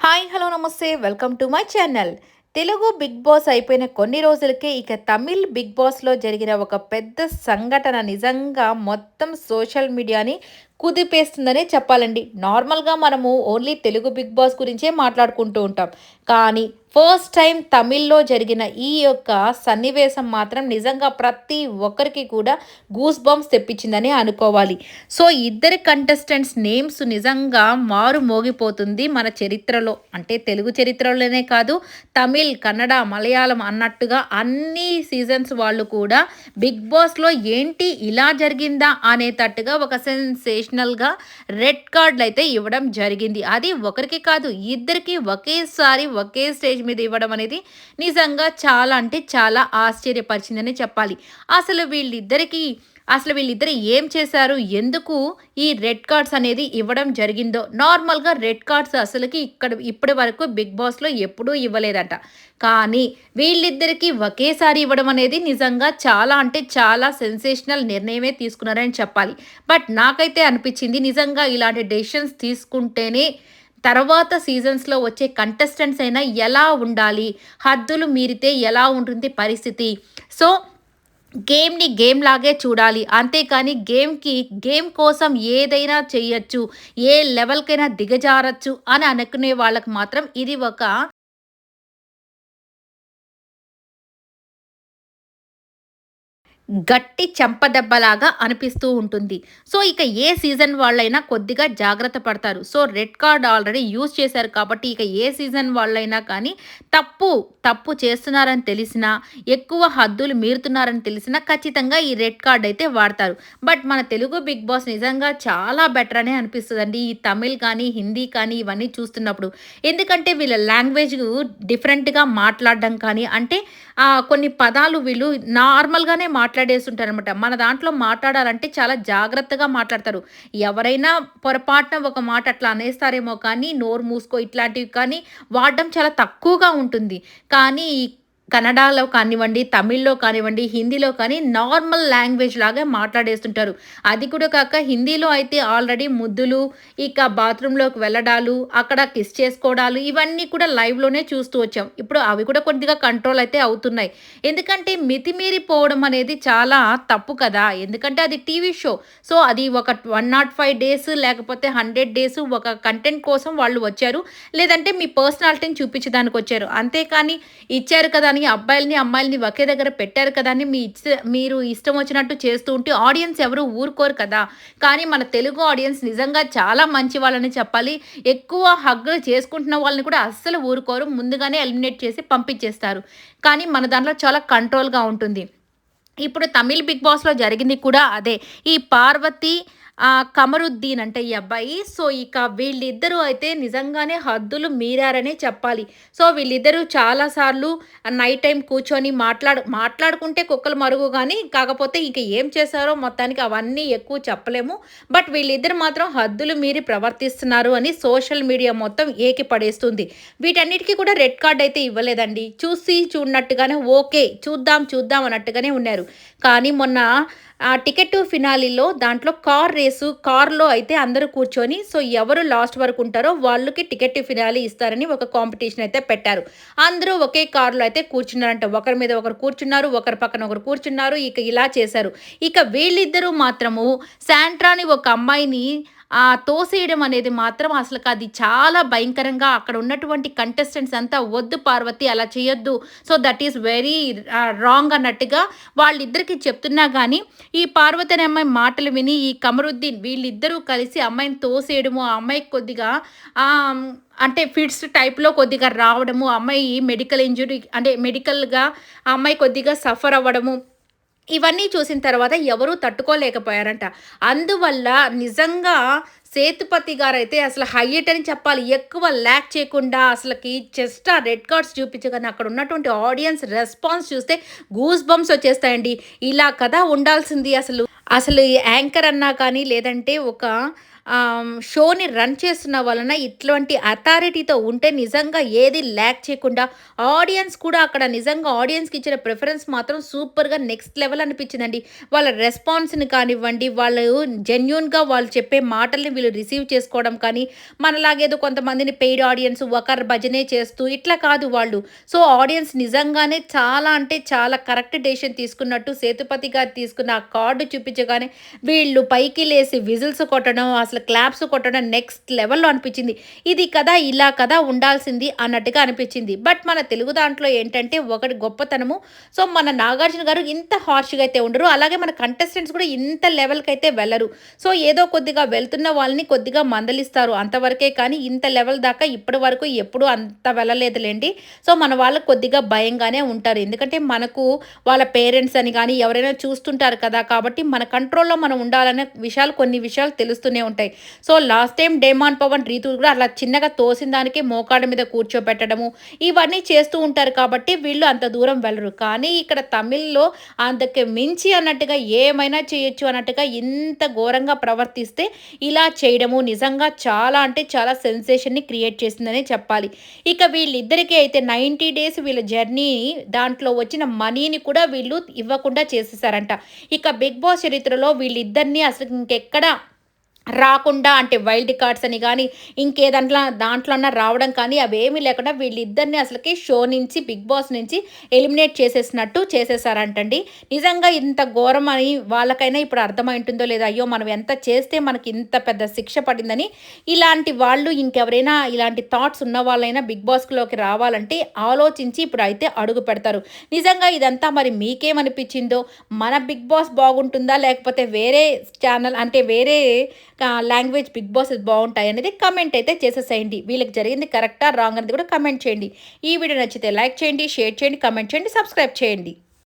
Hi hello నమస్తే. Welcome to my channel. Telugu Bigg Boss అయిపోయిన కొన్ని రోజులకే ఇక తమిళ్ బిగ్ బాస్లో జరిగిన ఒక పెద్ద సంఘటన నిజంగా మొత్తం సోషల్ మీడియాని కుదిపేస్తుందనే చెప్పాలండి. నార్మల్గా మనము ఓన్లీ తెలుగు బిగ్ బాస్ గురించే మాట్లాడుకుంటూ ఉంటాం. కానీ ఫస్ట్ టైం తమిళ్ళో జరిగిన ఈ యొక్క సన్నివేశం మాత్రం నిజంగా ప్రతి ఒక్కరికి కూడా గూస్ బంప్స్ తెప్పించిందని అనుకోవాలి. సో ఇద్దరి కంటెస్టెంట్స్ నేమ్స్ నిజంగా మారు మోగిపోతుంది మన చరిత్రలో. అంటే తెలుగు చరిత్రలోనే కాదు తమిళ్ కన్నడ మలయాళం అన్నట్టుగా అన్ని సీజన్స్ వాళ్ళు కూడా బిగ్ బాస్లో ఏంటి ఇలా జరిగిందా అనేటట్టుగా ఒక సెన్సేషన్ అడిషనల్గా రెడ్ కార్డులు అయితే ఇవ్వడం జరిగింది. అది ఒకరికి కాదు ఇద్దరికి ఒకేసారి ఒకే స్టేజ్ మీద ఇవ్వడం అనేది నిజంగా చాలా అంటే చాలా ఆశ్చర్యపరిచిందని చెప్పాలి. అసలు వీళ్ళిద్దరికీ అసలు వీళ్ళిద్దరు ఏం చేశారు? ఎందుకు ఈ రెడ్ కార్డ్స్ అనేది ఇవ్వడం జరిగిందో? నార్మల్గా రెడ్ కార్డ్స్ అసలుకి ఇక్కడ ఇప్పటి వరకు బిగ్ బాస్లో ఎప్పుడూ ఇవ్వలేదట. కానీ వీళ్ళిద్దరికీ ఒకేసారి ఇవ్వడం అనేది నిజంగా చాలా అంటే చాలా సెన్సేషనల్ నిర్ణయమే తీసుకున్నారని చెప్పాలి. బట్ నాకైతే అనిపించింది. నిజంగా ఇలాంటి డెసిషన్స్ తీసుకుంటేనే తర్వాత సీజన్స్లో వచ్చే కంటెస్టెంట్స్ అయినా ఎలా ఉండాలి? హద్దులు మీరితే ఎలా ఉంటుంది పరిస్థితి? సో గేమ్ని గేమ్ లాగే చూడాలి. అంతేకాని గేమ్కి గేమ్ కోసం ఏదైనా చేయొచ్చు ఏ లెవెల్కైనా దిగజారచ్చు అని అనుకునే వాళ్ళకి మాత్రం ఇది ఒక గట్టి చెంపదెబ్బలాగా అనిపిస్తూ ఉంటుంది. సో ఇక ఏ సీజన్ వాళ్ళైనా కొద్దిగా జాగ్రత్త పడతారు. So red card already use చేశారు కాబట్టి ఇక ఏ సీజన్ వాళ్ళైనా కానీ తప్పు తప్పు చేస్తున్నారని తెలిసినా ఎక్కువ హద్దులు మీరుతున్నారని తెలిసినా ఖచ్చితంగా ఈ రెడ్ కార్డ్ అయితే వాడతారు. బట్ మన తెలుగు బిగ్ బాస్ నిజంగా చాలా బెటర్ అనే అనిపిస్తుందండి. ఈ తమిళ్ కానీ హిందీ కానీ ఇవన్నీ చూస్తున్నప్పుడు. ఎందుకంటే వీళ్ళ లాంగ్వేజ్ డిఫరెంట్గా మాట్లాడడం కానీ అంటే కొన్ని పదాలు వీళ్ళు నార్మల్గానే మాట్లాడేస్తుంటారు అనమాట మన దాంట్లో మాట్లాడాలంటే చాలా జాగ్రత్తగా మాట్లాడతారు. ఎవరైనా పొరపాటున ఒక మాట అట్లా అనేస్తారేమో కానీ నోరు మూసుకో ఇట్లాంటివి కానీ వాడడం చాలా తక్కువగా ఉంటుంది. కానీ కన్నడలో కానివ్వండి తమిళ్ళో కానివ్వండి హిందీలో కానీ నార్మల్ లాంగ్వేజ్ లాగా మాట్లాడేస్తుంటారు. అది కూడా కాక హిందీలో అయితే ఆల్రెడీ ముద్దులు ఇక బాత్రూంలోకి వెళ్ళడాలు అక్కడ కిస్ చేసుకోవడాలు ఇవన్నీ కూడా లైవ్లోనే చూస్తూ వచ్చాం. ఇప్పుడు అవి కూడా కొద్దిగా కంట్రోల్ అయితే అవుతున్నాయి. ఎందుకంటే మితిమీరిపోవడం అనేది చాలా తప్పు కదా. ఎందుకంటే అది టీవీ షో. సో అది ఒక వన్ నాట్ ఫైవ్ డేస్ లేకపోతే హండ్రెడ్ డేస్ ఒక కంటెంట్ కోసం వాళ్ళు వచ్చారు. లేదంటే మీ పర్సనాలిటీని చూపించడానికి వచ్చారు. అంతేకాని ఇచ్చారు కదా కానీ అబ్బాయిలని అమ్మాయిలని ఒకే దగ్గర పెట్టారు కదా అని మీ మీరు ఇష్టం వచ్చినట్టు చేస్తూ ఉంటే ఆడియన్స్ ఎవరు ఊరుకోరు కదా. కానీ మన తెలుగు ఆడియన్స్ నిజంగా చాలా మంచి వాళ్ళని చెప్పాలి. ఎక్కువ హగ్ చేసుకుంటున్న వాళ్ళని కూడా అస్సలు ఊరుకోరు. ముందుగానే ఎలిమినేట్ చేసి పంపించేస్తారు. కానీ మన దాంట్లో చాలా కంట్రోల్గా ఉంటుంది. ఇప్పుడు తమిళ్ బిగ్ బాస్లో జరిగింది కూడా అదే. ఈ పార్వతి కమరుద్దీన్ అంటే ఈ అబ్బాయి. సో ఇక వీళ్ళిద్దరూ అయితే నిజంగానే హద్దులు మీరారనే చెప్పాలి. సో వీళ్ళిద్దరూ చాలాసార్లు నైట్ టైం కూర్చొని మాట్లాడు మాట్లాడుకుంటే కుక్కలు మరుగు కానీ కాకపోతే ఇక ఏం చేశారో మొత్తానికి అవన్నీ ఎక్కువ చెప్పలేము. బట్ వీళ్ళిద్దరు మాత్రం హద్దులు మీరి ప్రవర్తిస్తున్నారు అని సోషల్ మీడియా మొత్తం ఏకి పడేస్తుంది. వీటన్నిటికీ కూడా రెడ్ కార్డ్ అయితే ఇవ్వలేదండి. చూసి చూడనట్టుగానే ఓకే చూద్దాం చూద్దాం అన్నట్టుగానే ఉన్నారు. కానీ మొన్న ఆ టికెట్ ఫినాలీలో దాంట్లో కార్ రేసు కార్లో అయితే అందరూ కూర్చొని సో ఎవరు లాస్ట్ వరకు ఉంటారో వాళ్ళకి టికెట్ ఫినాలీ ఇస్తారని ఒక కాంపిటీషన్ అయితే పెట్టారు. అందరూ ఒకే కార్లో అయితే కూర్చున్నారంట. ఒకరి మీద ఒకరు కూర్చున్నారు ఒకరి పక్కన ఒకరు కూర్చున్నారు ఇక ఇలా చేశారు. ఇక వీళ్ళిద్దరూ మాత్రము శాంట్రాని ఒక అమ్మాయిని తోసేయడం అనేది మాత్రం అసలు అది చాలా భయంకరంగా అక్కడ ఉన్నటువంటి కంటెస్టెంట్స్ అంతా వద్దు పార్వతి అలా చేయొద్దు. So that is very wrong అన్నట్టుగా వాళ్ళిద్దరికి చెప్తున్నా కానీ ఈ పార్వతి అనే అమ్మాయి మాటలు విని ఈ కమరుద్దీన్ వీళ్ళిద్దరూ కలిసి అమ్మాయిని తోసేయడము ఆ అమ్మాయికి కొద్దిగా అంటే ఫిట్స్ టైప్లో కొద్దిగా రావడము అమ్మాయి మెడికల్ ఇంజురీ అంటే మెడికల్గా ఆ అమ్మాయి కొద్దిగా సఫర్ అవ్వడము ఇవన్నీ చూసిన తర్వాత ఎవరూ తట్టుకోలేకపోయారంట. అందువల్ల నిజంగా సేతుపతి గారు అయితే అసలు హైయట్ అని చెప్పాలి. ఎక్కువ ల్యాక్ చేయకుండా అసలుకి చెస్ట్ ఆ రెడ్ కార్డ్స్ చూపించగానే అక్కడ ఉన్నటువంటి ఆడియన్స్ రెస్పాన్స్ చూస్తే గూస్ బంప్స్ వచ్చేస్తాయండి. ఇలా కదా ఉండాల్సింది అసలు. అసలు యాంకర్ అన్నా కానీ లేదంటే ఒక షోని రన్ చేస్తున్న వలన ఇట్లాంటి అథారిటీతో ఉంటే నిజంగా ఏది ల్యాక్ చేయకుండా ఆడియన్స్ కూడా అక్కడ నిజంగా ఆడియన్స్కి ఇచ్చిన ప్రిఫరెన్స్ మాత్రం సూపర్గా నెక్స్ట్ లెవెల్ అనిపించిందండి. వాళ్ళ రెస్పాన్స్ని కానివ్వండి వాళ్ళు జెన్యున్గా వాళ్ళు చెప్పే మాటల్ని వీళ్ళు రిసీవ్ చేసుకోవడం కానీ మనలాగేదో కొంతమందిని పెయిడ్ ఆడియన్స్ ఒకరు భజనే చేస్తూ ఇట్లా కాదు వాళ్ళు. సో ఆడియన్స్ నిజంగానే చాలా అంటే చాలా కరెక్ట్ డెసిషన్ తీసుకున్నట్టు సేతుపతి గారు తీసుకున్న ఆ కార్డు చూపించగానే వీళ్ళు పైకి లేసి విజిల్స్ కొట్టడం అసలు క్లాప్స్ కొట్టడం నెక్స్ట్ లెవెల్లో అనిపించింది. ఇది కదా ఇలా కదా ఉండాల్సింది అన్నట్టుగా అనిపించింది. బట్ మన తెలుగు దాంట్లో ఏంటంటే ఒకటి గొప్పతనము. సో మన నాగార్జున గారు ఇంత హార్ష్గా అయితే ఉండరు. అలాగే మన కంటెస్టెంట్స్ కూడా ఇంత లెవెల్కి అయితే వెళ్ళరు. సో ఏదో కొద్దిగా వెళ్తున్న వాళ్ళని కొద్దిగా మందలిస్తారు. అంతవరకే కానీ ఇంత లెవెల్ దాకా ఇప్పటి వరకు ఎప్పుడూ అంత వెళ్ళలేదులేండి. సో మన వాళ్ళకు కొద్దిగా భయంగానే ఉంటారు. ఎందుకంటే మనకు వాళ్ళ పేరెంట్స్ అని కానీ ఎవరైనా చూస్తుంటారు కదా. కాబట్టి మన కంట్రోల్లో మనం ఉండాలనే విషయాలు కొన్ని విషయాలు తెలుస్తూనే ఉంటాయి. So last time Demon Pavan Rithu కూడా అలా చిన్నగా తోసిన దానికి మోకాళ్ళ మీద కూర్చోబెట్టడము ఇవన్నీ చేస్తూ ఉంటారు కాబట్టి వీళ్ళు అంత దూరం వెళ్ళరు. కానీ ఇక్కడ తమిళ్ళో అంతకు మించి అన్నట్టుగా ఏమైనా చేయొచ్చు అన్నట్టుగా ఇంత ఘోరంగా ప్రవర్తిస్తే ఇలా చేయడము నిజంగా చాలా అంటే చాలా సెన్సేషన్ని క్రియేట్ చేసిందని చెప్పాలి. ఇక వీళ్ళిద్దరికీ అయితే నైంటీ డేస్ వీళ్ళ జర్నీ దాంట్లో వచ్చిన మనీని కూడా వీళ్ళు ఇవ్వకుండా చేసేసారంట. ఇక బిగ్ బాస్ చరిత్రలో వీళ్ళిద్దరిని అసలు ఇంకెక్కడ రాకుండా అంటే వైల్డ్ కార్డ్స్ అని కానీ ఇంకేదంట్లో దాంట్లో రావడం కానీ అవేమీ లేకుండా వీళ్ళిద్దరిని అసలుకి షో నుంచి బిగ్ బాస్ నుంచి ఎలిమినేట్ చేసేసినట్టు చేసేసారంటండి. నిజంగా ఇంత ఘోరం అని వాళ్ళకైనా ఇప్పుడు అర్థమైంటుందో లేదో అయ్యో మనం ఎంత చేస్తే మనకి ఇంత పెద్ద శిక్ష పడిందని ఇలాంటి వాళ్ళు ఇంకెవరైనా ఇలాంటి థాట్స్ ఉన్న వాళ్ళైనా బిగ్ బాస్లోకి రావాలంటే ఆలోచించి ఇప్పుడు అయితే అడుగు పెడతారు. నిజంగా ఇదంతా మరి మీకేమనిపించిందో? మన బిగ్ బాస్ బాగుంటుందా? లేకపోతే వేరే ఛానల్ అంటే వేరే లాంగ్వేజ్ బిగ్ బాస్ బాగుంటాయి అనేది కమెంట్ అయితే చేసేసేయండి. వీళ్ళకి జరిగింది కరెక్టా రాంగ్ అనేది కూడా కమెంట్ చేయండి. ఈ వీడియో నచ్చితే లైక్ చేయండి షేర్ చేయండి కమెంట్ చేయండి సబ్స్క్రైబ్ చేయండి.